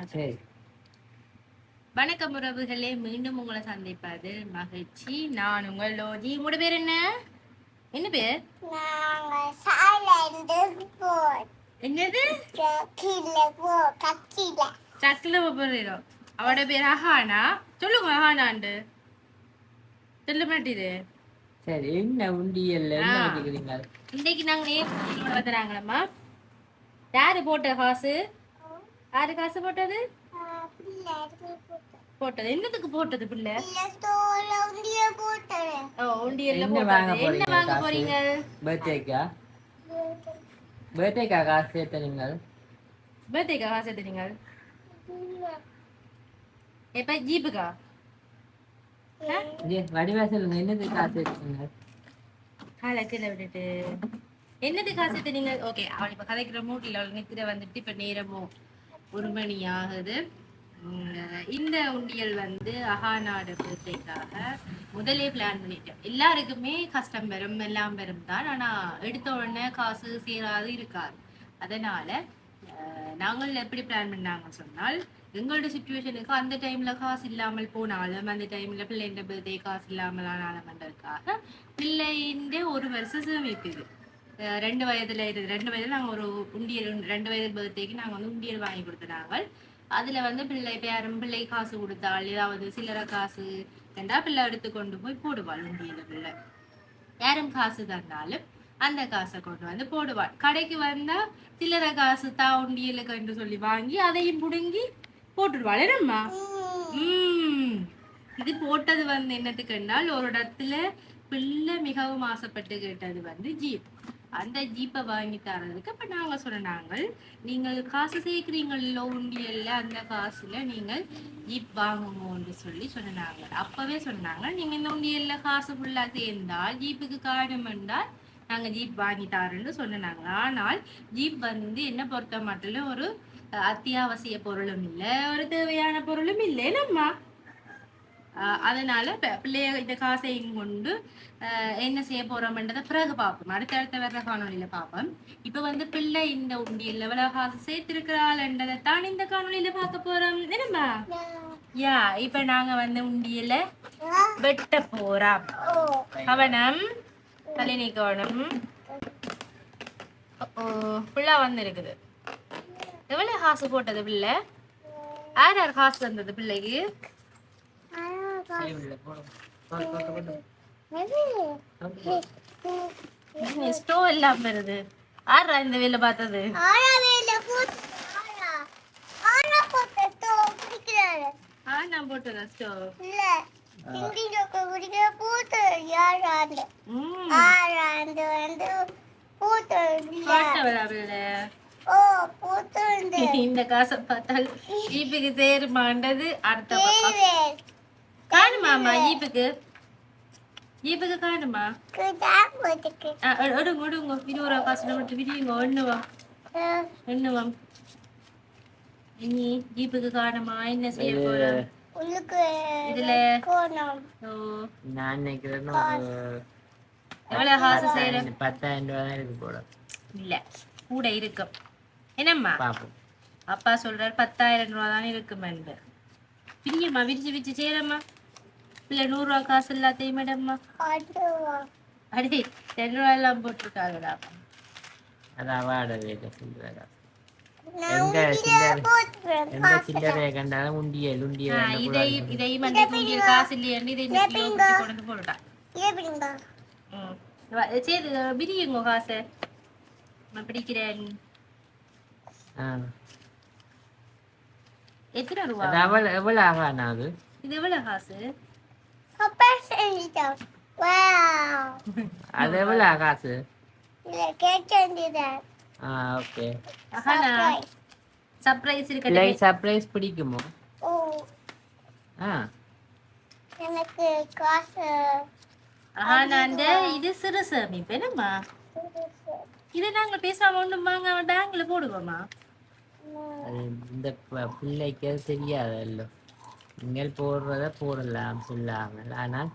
சரி வணக்கம் உறவுகளே மீண்டும் உங்களை சந்திப்பது மகிழ்ச்சி. நான் உங்கள் லோஜி உங்களோட பேர் என்ன? என்ன பேர்? என்னது? சக்கில போறோம் அவட பேர் அஹானா. சொல்லுங்க அஹானாண்டு. சொல்ல மாட்டேது சரி என்ன உண்டியல்ல இன்னைக்கு நாங்க நேர் வந்துறாங்களம்மா யாரு போட்ட காசு? யாரு காசு போட்டது? போட்டது. என்னத்துக்கு போட்டது பிள்ளை? ஓ உண்டியல்ல போட்டது. என்ன வாங்க? போறீங்க? பர்த்டேக்கா பர்த்டேக்கா காசு சேர்த்த நீங்கள் பர்த்டேக்கா காசு எடுத்தீங்க எப்ப? ஜீப்புக்கா? வடிவா சொல்லுங்க. என்னது காசு எடுத்தீங்க காலை கீழே விட்டுட்டு. என்னது காசு எடுத்தீங்க ஓகே அவள் இப்ப கதைக்கிற மூட்டில் அவள் நித்திர வந்துட்டு இப்ப நேரமும் ஒரு மணி ஆகுது இந்த உண்டியல் வந்து அகாநாடு பர்த்டேக்காக முதலே பிளான் பண்ணிட்டேன். எல்லாருக்குமே கஷ்டம் வரும் எல்லாம் வரும் தான். ஆனால் எடுத்த உடனே காசு சேராது இருக்காது. அதனால நாங்கள் எப்படி பிளான் பண்ணாங்கன்னு சொன்னால் எங்களோட சுச்சுவேஷனுக்கு அந்த டைம்ல காசு இல்லாமல் போனாலும் அந்த டைம்ல பிள்ளைன்ற பர்த்டே காசு இல்லாமல் ஆனாலும்ன்றதுக்காக பிள்ளைன்ற ஒரு வருஷம் சேமிப்பு ரெண்டு வயதுல இருந்து ரெண்டு வயதுல நாங்கள் ஒரு உண்டியல் ரெண்டு வயது பர்த்டேக்கு நாங்கள் வந்து உண்டியல் வாங்கி கொடுத்துனாங்க அதுல வந்து பிள்ளை பேரும் பிள்ளை காசு கொடுத்தாள். ஏதாவது சில்லறை காசு ரெண்டா பிள்ளை எடுத்து கொண்டு போய் போடுவாள் உண்டியல பிள்ளை. யாரும் காசு தந்தாலும் அந்த காசை கொண்டு வந்து போடுவாள். கடைக்கு வந்தா சில்லறை காசு தா உண்டியலுக்கு என்று சொல்லி வாங்கி அதையும் புடுங்கி போட்டுடுவாள் என்னம்மா உம் இது போட்டது வந்து என்னத்துக்கு என்றால் ஒரு இடத்துல பிள்ளை மிகவும் ஆசைப்பட்டு கேட்டது வந்து ஜீப். அந்த ஜீப்பை வாங்கி தரதுக்கு இப்போ நாங்கள் சொன்னாங்க நீங்கள் காசு சேர்க்குறீங்களோ உண்டியல்ல அந்த காசில் நீங்கள் ஜீப் வாங்குங்கன்னு சொல்லி சொன்னாங்க அப்போவே சொன்னாங்க நீங்கள் இந்த உண்டியல்ல காசு ஃபுல்லாக சேர்ந்தால் ஜீப்புக்கு காரணம் என்றால் நாங்கள் ஜீப் வாங்கி தரோன்னு சொன்னாங்க ஆனால் ஜீப் வந்து என்ன பொறுத்த மட்டும் ஒரு அத்தியாவசிய பொருளும் இல்லை ஒரு தேவையான பொருளும் இல்லை நம்மா அதனால பிள்ளைய இந்த காசையும் கொண்டு ஆஹ் என்ன செய்ய போறோம்ன்றதை பிறகு பார்ப்போம் அடுத்தடுத்த வர்ற காணொலியில பார்ப்போம் இப்ப வந்து பிள்ளை இந்த உண்டியல் எவ்வளவு காசு சேர்த்திருக்கிறாள்ன்றதை தான் இந்த காணொலியில பார்க்க போறோம் என்னம்மா யா இப்ப நாங்க வந்து உண்டியல வெட்ட போறோம் கவனம் தலை கவனம் ஓ ஃபுல்லா வந்து இருக்குது எவ்வளவு காசு போட்டது பிள்ளை யார் யார் காசு தந்தது பிள்ளைக்கு டேபிள்ல போடு. போடு, போடு, போடு. ஸ்டோ எல்லாம் வருது. ஆறா இந்த வேலை பார்த்தது? ஆனா வேலை போட்டு ஆனா ஆனா போட்டு தோ குடிக்கிறாரு. ஆ நான் போட்டுறேன் ஸ்டோ இல்ல ஜோக்க குடிக்கிற போட்டு யாராண்டு ஆறாண்டு வந்து பாட்ட விழாவில் ஓ வந்து இந்த காசை பார்த்தால் ஈப்புக்கு தேருமாண்டது அடுத்த பக்கம். காணுமா எடு- எடுங்க எடுங்க இருபது ரூபா காசுல விட்டு விடியுங்க எண்ணுவாம் எண்ணுவாம் இனி ஜீப்புக்கு காணுமா? என்ன செய்ய போறோம் உள்ளுக்கு இதுல. ஓ. நான் நினைக்கிறேன் எவ்வளவு காசு. செய்யற பத்தாயிரம் பத்தாயிரம் ரூபா தான் இருக்கு போட இல்ல. கூட இருக்கும் என்னம்மா? பார்ப்போம் அப்பா சொல்றாரு பத்தாயிரம் ரூபா தான் இருக்குமென்று பிரியம்மா விரிச்சு விரிச்சு செய்யறம்மா இல்ல நூறு ரூபா காசு எல்லாத்தையும் மேடம்மா அடே ரெண்டு ரூபா எல்லாம் போட்டிருக்காங்கடா அது அவாட வேலை சொல்றாங்க நான் எங்க உண்டியில சில்லறை போட்டுறேன் எந்த சில்லறையை கண்டாலும் உண்டியல் ஆ, உண்டியல் இதையும் இதையும் அந்த காசு இல்லையாண்டு இதை கொண்டு போட்டுட்டான் சரி பிரியுங்க காசை. நான் பிடிக்கிறேன். எத்தனை ரூபா? அது எவ்வளவு எவ்வளவு ஆகானா அது? இது எவ்வளவு காசு? அது எவ்வளவு காசு ஆ ஓகே. சர்ப்ரைஸ் இருக்கட்டும். சர்ப்ரைஸ் பிடிக்குமோ? ஆ. எனக்கு காசு. இது சிறு சேமிப்பு என்னம்மா இதை நாங்க பேசாம ஒண்ணும் வாங்க பேங்க்ல போடுவோமா? இந்த பிள்ளைக்கு தெரியாதல்ல நீங்கள் போடுறத போடலாம் சொல்லாமல். ஆனால்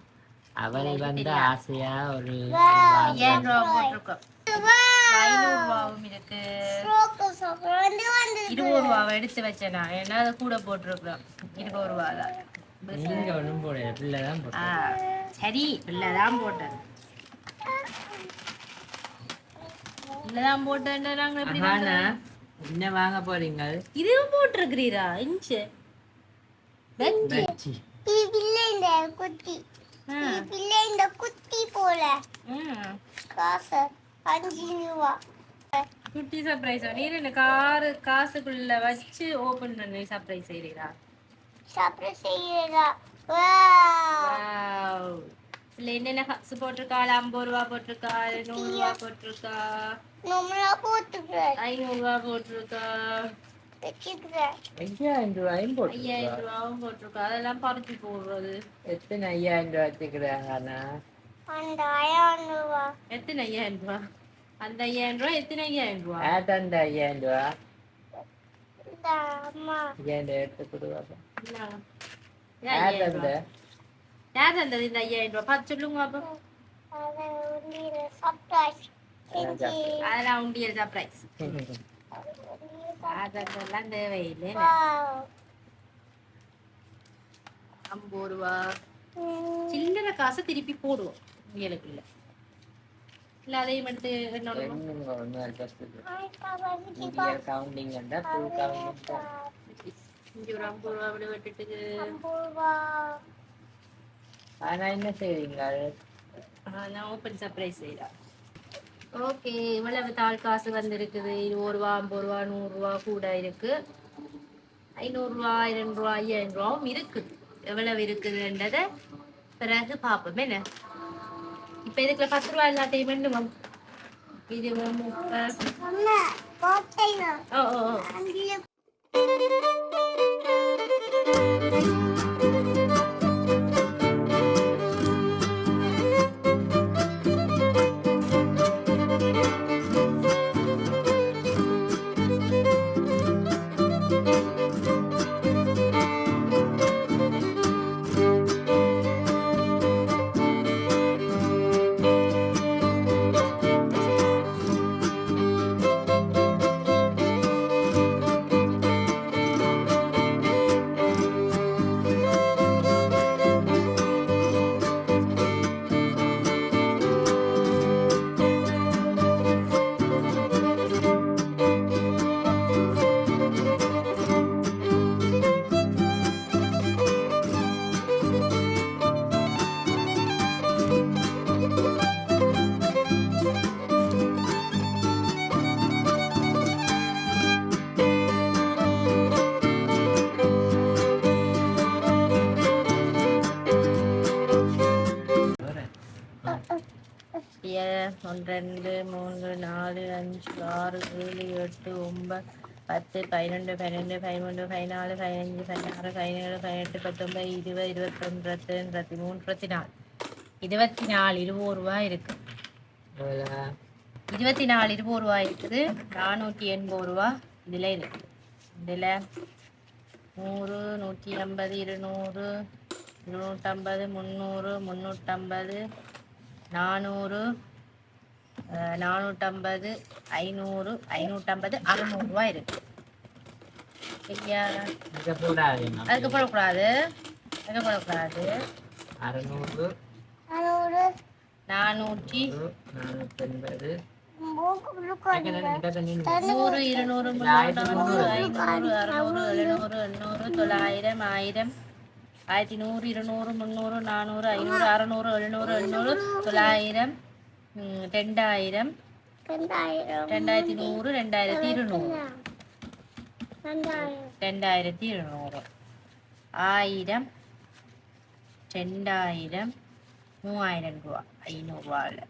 அவள் வந்து ஆசையா ஒரு இருபது ரூபாவை எடுத்து வச்சேன்? நான் ஏன்னா அதை கூட போட்டிருக்கிறோம். இருபது ரூபா தான் போட்டேன் சரி இல்லதான் போட்டேன் இல்லதான் போட்டேன்னா நாங்க. எப்படி ஆனா என்ன வாங்க போறீங்க? இதுவும் போட்டிருக்கிறீரா? இன்ச்சு இந்த குட்டி. பிள்ளை இந்த குட்டி போல. காசு அஞ்சு ரூபா. குட்டி சர்ப்ரைஸ் நீர் என்ன காரு காசுக்குள்ள வச்சு ஓபன் பண்ணி சர்ப்ரைஸ் செய்றீரா சாப்பிட செய்யறா இல்ல என்னென்ன காசு போட்டிருக்கா? ஐம்பது ரூபா போட்டிருக்கா? நூறு ரூபா போட்டிருக்கா? ஐநூறு ரூபா போட்டிருக்கா? ஐயாயிரம் ரூபாயும் போட்டு ஐயாயிரம் ரூபாவும் போட்டிருக்கா அதெல்லாம் பறிச்சு போடுறது எத்தனை ஐயாயிரம் ரூபா வச்சுக்கிறாங்க ஆனா அந்த எத்தனை ஐயாயிரம் ரூபா அந்த ஐயாயிரம் ரூபா எத்தனை ஐயாயிரம் ரூபா ஏட்டாண்ட ஐயாயிரம் ரூபா ஐயாயிரம் ரூபா எடுத்து ஐயாயிரம் ஏட்டாண்ட ரூபா? யார் தந்தது இந்த ஐயாயிரம் ரூபா பார்த்து சொல்லுங்க அப்போ அதெல்லாம் உண்டியல் சர்ப்ரைஸ் அதெல்லாம் தேவையில்லை. ஐம்பது ரூபா. சில்லறை காசை திருப்பி போடுவோம் உண்டியலுக்குள்ள இல்ல அதையும் எடுத்து இங்க ஒரு ஐம்பது ரூபா அப்படி விட்டுட்டு ஐம்பது ரூபா. ஆனா என்ன செய்வீங்க? நான் ஓப்பன் சர்ப்ரைஸ் செய்யலாம் ஓகே இவ்வளவு தாள் காசு வந்திருக்குது. இருபது ரூபா ஐம்பது ரூபா நூறுரூவா கூட இருக்கு. ஐநூறுரூவா ஆயிரம் ரூபா ஐயாயிரம் ரூபாவும் இருக்குது எவ்வளவு இருக்குதுன்றத பிறகு பார்ப்போம். என்ன? இப்போ இதுக்குள்ள பத்து ரூபா எல்லாத்தையும் வேண்டுமா? இது ஓ ஓ ஓ ஏ- ஒன்று ரெண்டு மூன்று நாலு அஞ்சு ஆறு ஏழு எட்டு ஒன்பது பத்து பதினொன்று பன்னெண்டு பதிமூன்று பதினாலு பதினஞ்சு பதினாறு பதினேழு பதினெட்டு பத்தொன்பது இருபது இருபத்தொன்று இருபத்தி மூணு இருபத்தி நாலு. இருபத்தி நாலு இருபது ரூபா இருக்கு. இருபத்தி நாலு இருபது ரூபா இருக்குது. நானூற்றி எண்பது ரூபா இதில் இருக்கு. இதில் நூறு நூற்றி ஐம்பது இருநூறு இருநூற்றம்பது முந்நூறு முந்நூற்றம்பது நானூறு நானூற்றம்பது ஐநூறு ஐநூற்றம்பது அறுநூறுவா இருக்கு. போடாதீங்க அதுக்கு போடக்கூடாது அதுக்கு போடக்கூடாது அறுநூறு நானூற்றி மூக்கு நூறு இருநூறு முந்நூறு நானூறு ஐநூறு அறுநூறு எழுநூறு எண்ணூறு தொள்ளாயிரம் ஆயிரம் ஆயிரத்தி நூறு இருநூறு முந்நூறு நானூறு ஐநூறு அறுநூறு எழுநூறு எண்ணூறு தொள்ளாயிரம் ம், ரெண்டாயிரம் ரெண்டாயிரம் ரெண்டாயிரத்தி நூறு ரெண்டாயிரத்தி இருநூறு ரெண்டாயிரம் ரெண்டாயிரத்தி இருநூறு ஆயிரம் ரெண்டாயிரம் மூவாயிரம் ரூபா ஐநூறுரூவாவில்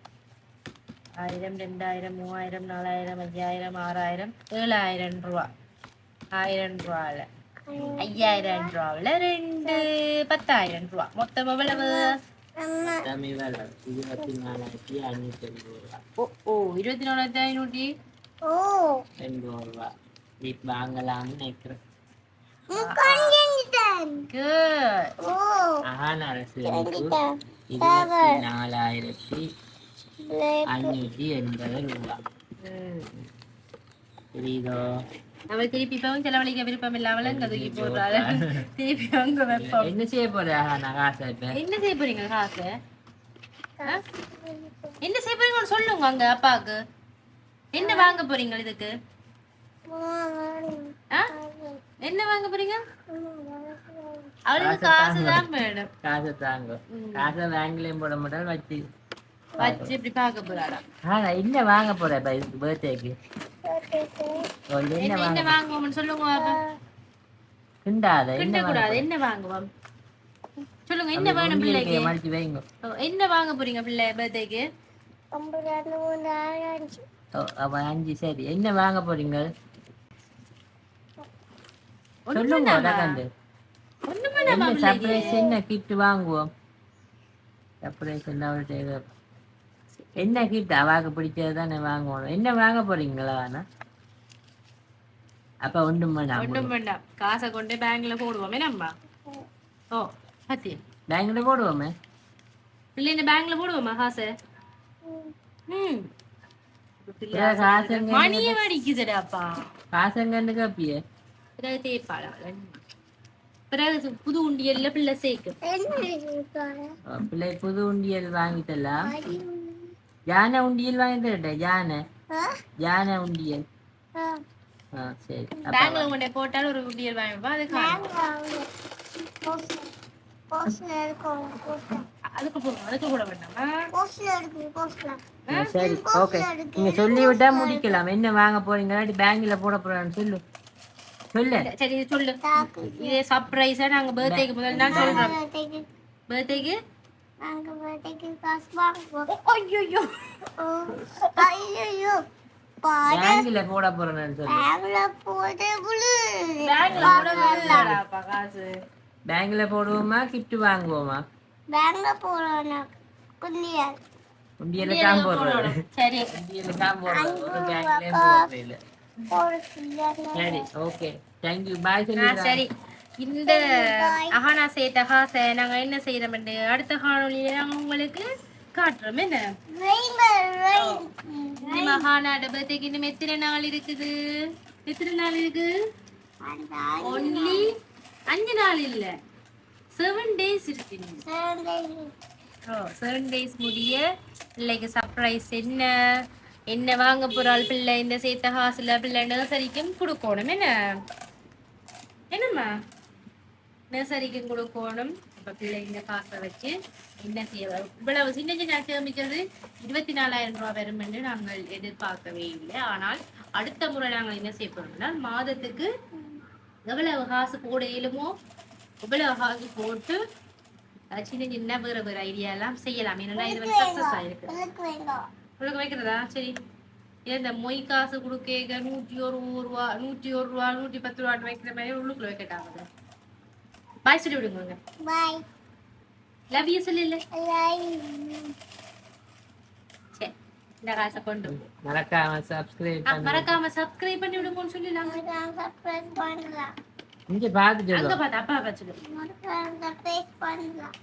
ஆயிரம் ரெண்டாயிரம் மூவாயிரம் நாலாயிரம் ஐயாயிரம் ஆறாயிரம் ஏழாயிரம் ரூபா ஆயிரம் ரூபாவில் ஐயாயிரம் ரூபாவில் ரெண்டு பத்தாயிரம் ரூபா இருபத்தி நாலாயிரத்தி ஐநூத்தி எண்பது ரூபா ஓ ஓ இருபத்தி நாலாயிரத்தி ஐநூற்றி ஓ எண்பது ரூபா வாங்கலாம்னு நினைக்கிறேன் இருபத்தி நாலாயிரத்தி எண்பது ரூபா தெரியுதோ அவள் திருப்பி இப்பவும் செலவழிக்க விருப்பம் இல்லாமல் அங்க தூக்கி போடுறாள் திருப்பி அங்க வைப்போம். என்ன செய்ய போறா நான் காசை என்ன செய்ய போறீங்க காசு? என்ன செய்ய போறீங்கன்னு சொல்லுங்க அங்க அப்பாவுக்கு. என்ன வாங்க போறீங்க இதுக்கு? என்ன வாங்க போறீங்க? அவளுக்கு காசு தான் வேணும். காசை தாங்க. காசை பேங்க்லயும் போட மாட்டாலும் வச்சு. வச்சு இப்படி பார்க்க போறாடா என்ன வாங்க போற பர்த்டேக்கு என்ன என்ன வாங்க? என்ன வாங்குவோம்னு சொல்லுங்க. கிண்டாத? கிண்ட கூடாது என்ன வாங்குவோம் சொல்லுங்க என்ன வேணும் பிள்ளைக்கு? என்ன வாங்க போறீங்க பிள்ளை பர்த்டேக்கு அஞ்சு சரி. என்ன வாங்க போறீங்க? சொல்லுங்க ஒண்ணுமே என்ன சர்ப்ரைஸ் என்ன கிஃப்ட் வாங்குவோம்? சர்ப்ரைஸ் என்ன என்ன கிஃப்ட் அவாக்கு பிடிச்சது தானே வாங்குவோம் என்ன வாங்க போறீங்களா அண்ணா? அப்ப ஒன்றும் வேணாம் ஒண்ணும் வேண்டாம். காசை கொண்டு பேங்க்ல போடுவோமே நம்ம? ஓ பத்தி பேங்க்ல போடுவோமே? பிள்ளைங்க பேங்க்ல போடுவோமா காசை? ம். மணியே வடிக்குதுடாப்பா. காசு எங்கன்னு கேப்பியே? பிறகு தேய்ப்பாளா? பிறகு புது உண்டியல்ல பிள்ளை சேர்க்கும். ஓ, பிள்ளை புது உண்டியல் வாங்கி தரலாம். யானை உண்டியல் வாங்கி தரட்டே? யானை. யானை உண்டியல். சரி. பேங்க்ல கொண்டே போட்டாலும் ஒரு உண்டியல் வாங்கிப்போம் அது அதுக்கு அதுக்கு கூட வேண்டாமா? ஆ, சரி. ஓகே. நீங்க சொல்லி விட்டா முடிக்கலாம். என்ன வாங்க போறீங்க பேங்க்ல போட போறான்னு சொல்லு. சொல்லு. சரி சொல்லு. இதே சர்ப்ரைஸா நாங்க பர்த்டேக்கு முதல் நாள் சொல்றோம். பர்த்டேக்கு ஐயோ பேங்க்ல போட போறேன்னு சொல்லு. பேங்க்ல கூட வேண்டாடாப்பா காசு. பேங்க்ல போடுவோமா கிஃப்ட் வாங்குவோமா? பேங்க்ல போறோம் குந்தியார் உண்டியல தான் போடுறது. சரி. தான் சரி ஓகே தேங்க்யூ பாய் ஆ, சொல்லி சரி. இந்த அகானா சேர்த்த காசை நாங்க என்ன செய்யறோம் அடுத்த காணொலியில நாங்க உங்களுக்கு காட்டுறோம். என்ன? இந்த மகாநாட பர்த்டேக்கு இன்னும் எத்தனை நாள் இருக்குது? எத்தனை நாள் இருக்கு? ஒன்லி அஞ்சு நாள் இல்ல. செவன் டேஸ் இருக்கு ஓ செவன் டேஸ் முடிய பிள்ளைக்கு சர்ப்ரைஸ் என்ன? என்ன வாங்க போறாள் பிள்ளை? இந்த சேத்த காசுல பிள்ளை நர்சரிக்கும் கொடுக்கணும். என்ன? என்னம்மா? நர்சரிக்கும் கொடுக்கணும். இப்போ பிள்ளைங்க காசை வச்சு என்ன செய்ய இவ்வளவு சின்ன சின்ன சேமிக்கிறது இருபத்தி நாலாயிரம் ரூபாய் வரும் என்று நாங்கள் எதிர்பார்க்கவே இல்லை. ஆனால் அடுத்த முறை நாங்கள் என்ன செய்ய போறோம்னா மாதத்துக்கு எவ்வளவு காசு போட இயலுமோ எவ்வளவு காசு போட்டு சின்ன சின்ன வேற வேற ஐடியா எல்லாம் செய்யலாம். என்னன்னா இது வந்து சக்சஸ் ஆயிருக்கு. உங்களுக்கு வைக்கிறதா? சரி. ஏன் இந்த மொய் காசு கொடுக்க நூற்றி ஒரு ரூபா நூற்றி ஒரு ரூபா நூற்றி பத்து ரூபான்னு வைக்கிற மாதிரி உள்ளுக்குள்ள வைக்கட்டாங்க. பாய் சொல்லி விடுங்க பாய். லவ் யூ சொல்லி. இல்லை லைவ் சரி இந்த காசை கொண்டு. மறக்காம சப்ஸ்கிரைப் மறக்காம சப்ஸ்கிரைப் பண்ணி விடுங்கன்னு சொல்லலாம் சர்ப்ரைஸ் பண்ணலாம். இங்க அங்க சொல்லு அப்பா பார்த்து சொல்லு சர்ப்ரைஸ் பண்ணலாம்.